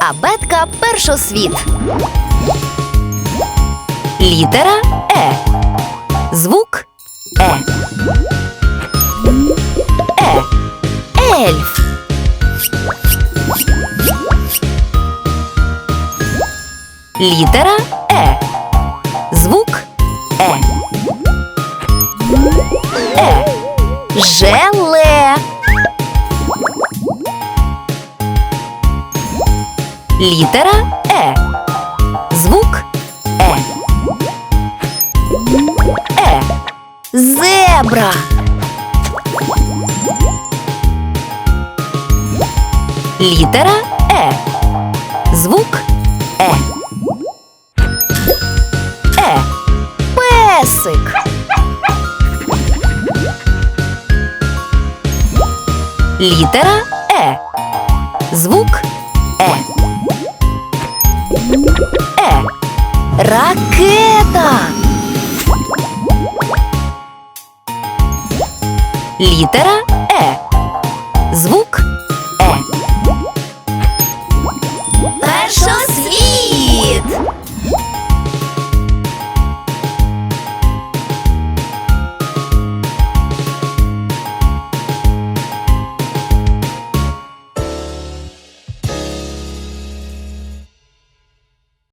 Абетка першосвіт. Літера Е. Звук Е. Е. Ельф. Літера Е. Звук Е. Е. Желе. Літера Е. Звук Е. Е. Зебра. Літера Е. Звук Е. Е. Песик. Літера Е. Звук Е. Ракета. Літера Е. Звук